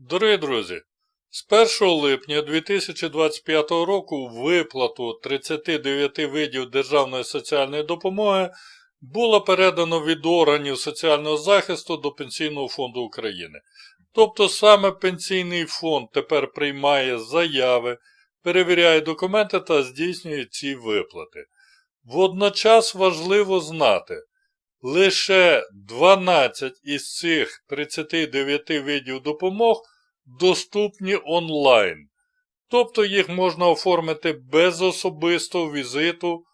Дорогі друзі, з 1 липня 2025 року виплату 39 видів державної соціальної допомоги було передано від органів соціального захисту до Пенсійного фонду України. Тобто саме Пенсійний фонд тепер приймає заяви, перевіряє документи та здійснює ці виплати. Водночас важливо знати, Лише 12 із цих 39 видів допомог доступні онлайн, тобто їх можна оформити без особистого візиту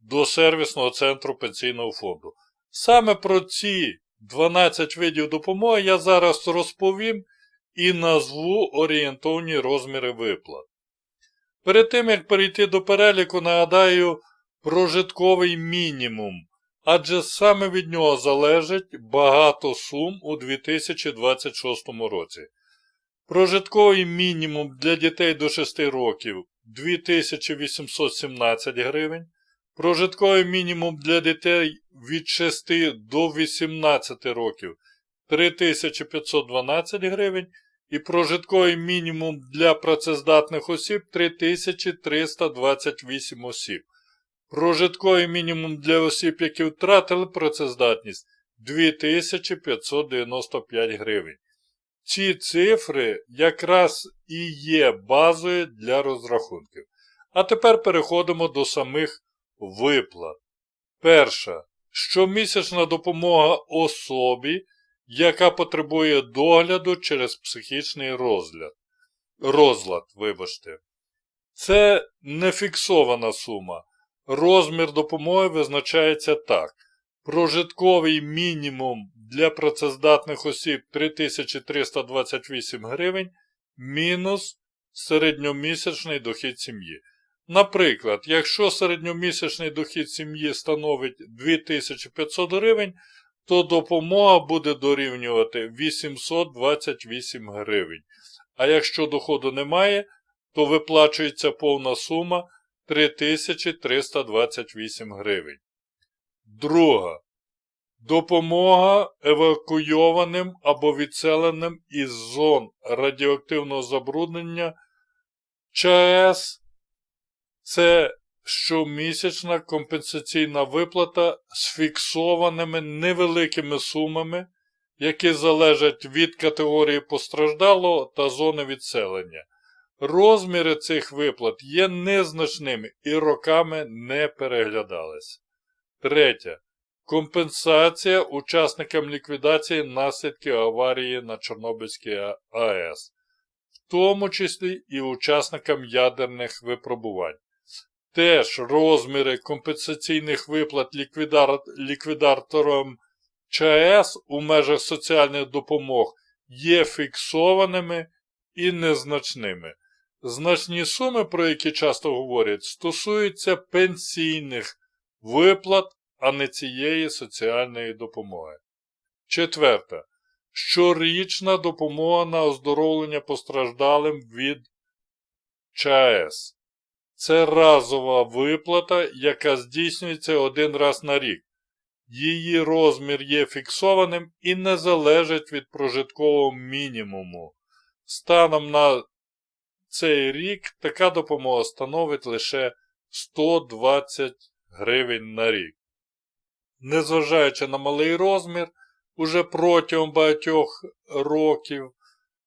до сервісного центру пенсійного фонду. Саме про ці 12 видів допомоги я зараз розповім і назву орієнтовні розміри виплат. Перед тим як перейти до переліку, нагадаю прожитковий мінімум адже саме від нього залежить багато сум у 2026 році. Прожитковий мінімум для дітей до 6 років 2817 гривень. Прожитковий мінімум для дітей від 6 до 18 років 3512 гривень. І прожитковий мінімум для працездатних осіб 3328 осіб. Прожитковий мінімум для осіб, які втратили працездатність 2595 гривень. Ці цифри якраз і є базою для розрахунків. А тепер переходимо до самих виплат. Перша. Щомісячна допомога особі, яка потребує догляду через психічний розгляд. розлад. вибачте. Це не фіксована сума. Розмір допомоги визначається так. Прожитковий мінімум для працездатних осіб 3328 гривень мінус середньомісячний дохід сім'ї. Наприклад, якщо середньомісячний дохід сім'ї становить 2500 гривень, то допомога буде дорівнювати 828 гривень. А якщо доходу немає, то виплачується повна сума 3328 гривень. Друга. Допомога евакуйованим або відселеним із зон радіоактивного забруднення ЧАЕС. Це щомісячна компенсаційна виплата з фіксованими невеликими сумами, які залежать від категорії постраждалого та зони відселення. Розміри цих виплат є незначними і роками не переглядалися. Третє. Компенсація учасникам ліквідації наслідків аварії на Чорнобильській АЕС, в тому числі і учасникам ядерних випробувань. Теж розміри компенсаційних виплат ліквідар... ліквідаторам ЧАЕС у межах соціальних допомог є фіксованими і незначними. Значні суми, про які часто говорять, стосуються пенсійних виплат, а не цієї соціальної допомоги. Четверте. Щорічна допомога на оздоровлення постраждалим від ЧАЕС. Це разова виплата, яка здійснюється один раз на рік. Її розмір є фіксованим і не залежить від прожиткового мінімуму. Станом на цей рік така допомога становить лише 120 гривень на рік. Незважаючи на малий розмір, уже протягом багатьох років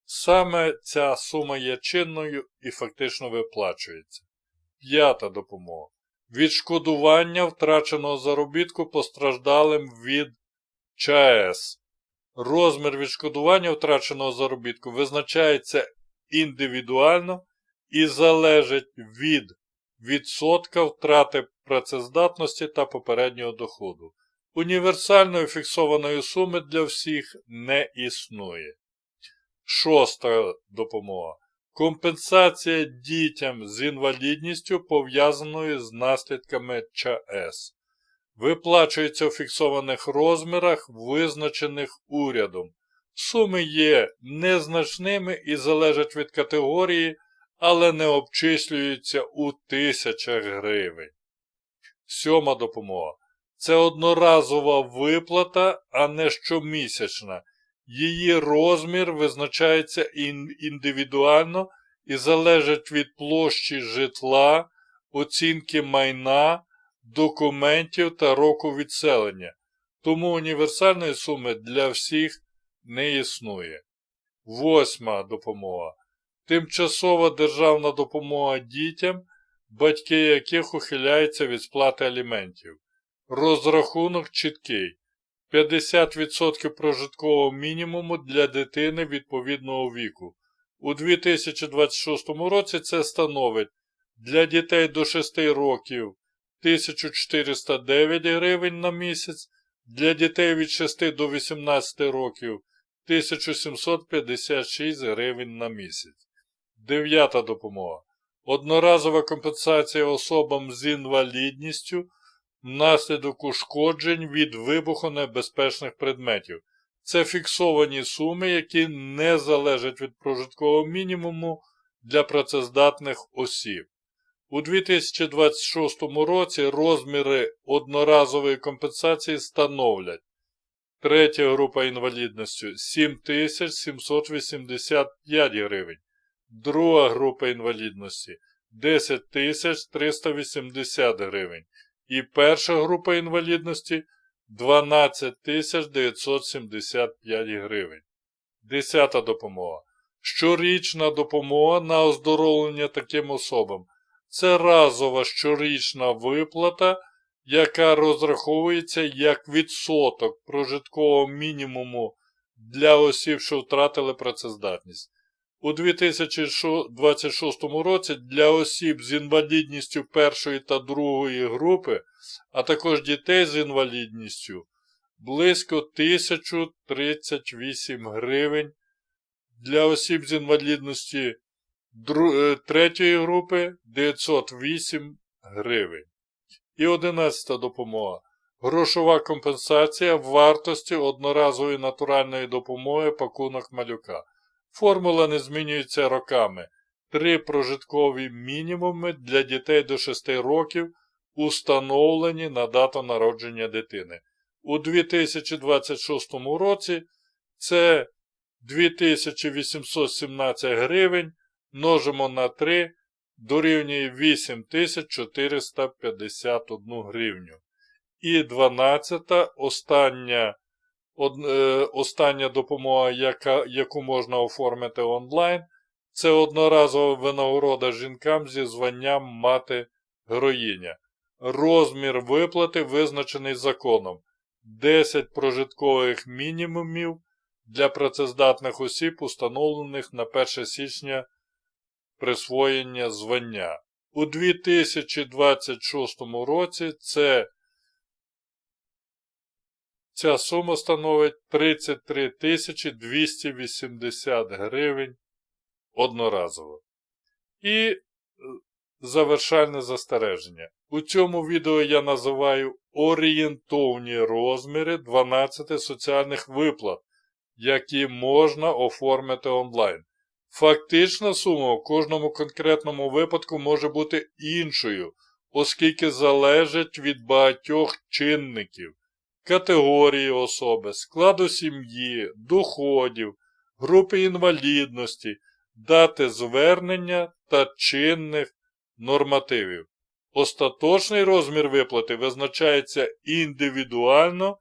саме ця сума є чинною і фактично виплачується. П'ята допомога. Відшкодування втраченого заробітку постраждалим від ЧАЕС. Розмір відшкодування втраченого заробітку визначається індивідуально і залежить від відсотка втрати працездатності та попереднього доходу. Універсальної фіксованої суми для всіх не існує. Шоста допомога. Компенсація дітям з інвалідністю, пов'язаною з наслідками ЧАЕС. Виплачується у фіксованих розмірах, визначених урядом. Суми є незначними і залежать від категорії, але не обчислюються у тисячах гривень. Сьома допомога. Це одноразова виплата, а не щомісячна. Її розмір визначається індивідуально і залежить від площі житла, оцінки майна, документів та року відселення. Тому універсальної суми для всіх не існує. Восьма допомога. Тимчасова державна допомога дітям, батьки яких ухиляються від сплати аліментів. Розрахунок чіткий. 50% прожиткового мінімуму для дитини відповідного віку. У 2026 році це становить для дітей до 6 років 1409 гривень на місяць, для дітей від 6 до 18 років 1756 гривень на місяць. Дев'ята допомога. Одноразова компенсація особам з інвалідністю внаслідок ушкоджень від вибухонебезпечних предметів. Це фіксовані суми, які не залежать від прожиткового мінімуму для працездатних осіб. У 2026 році розміри одноразової компенсації становлять третя група інвалідності 7785 гривень, друга група інвалідності 10380 гривень і перша група інвалідності 12975 гривень. Десята допомога. Щорічна допомога на оздоровлення таким особам. Це разова щорічна виплата, яка розраховується як відсоток прожиткового мінімуму для осіб, що втратили працездатність. У 2026 році для осіб з інвалідністю першої та другої групи, а також дітей з інвалідністю близько 1038 гривень, для осіб з інвалідності е, третьої групи 908 гривень. І 11 допомога. Грошова компенсація вартості одноразової натуральної допомоги пакунок малюка. Формула не змінюється роками. Три прожиткові мінімуми для дітей до 6 років установлені на дату народження дитини. У 2026 році це 2817 гривень множимо на 3 дорівнює 8451 гривню. І 12 остання е, остання допомога, яка, яку можна оформити онлайн, це одноразова винагорода жінкам зі званням мати героїня. Розмір виплати визначений законом. 10 прожиткових мінімумів для працездатних осіб, установлених на 1 січня присвоєння звання. У 2026 році це Ця сума становить 33 280 гривень одноразово. І е, завершальне застереження. У цьому відео я називаю орієнтовні розміри 12 соціальних виплат, які можна оформити онлайн. Фактична сума в кожному конкретному випадку може бути іншою, оскільки залежить від багатьох чинників категорії особи, складу сім'ї, доходів, групи інвалідності, дати звернення та чинних нормативів. Остаточний розмір виплати визначається індивідуально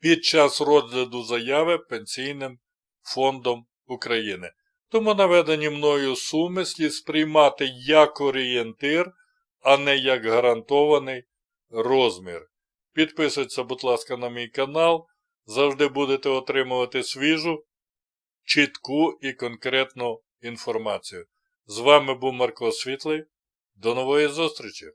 під час розгляду заяви Пенсійним фондом України. Тому наведені мною суми слід сприймати як орієнтир, а не як гарантований розмір. Підписуйтеся, будь ласка, на мій канал. Завжди будете отримувати свіжу, чітку і конкретну інформацію. З вами був Марко Світлий. До нової зустрічі!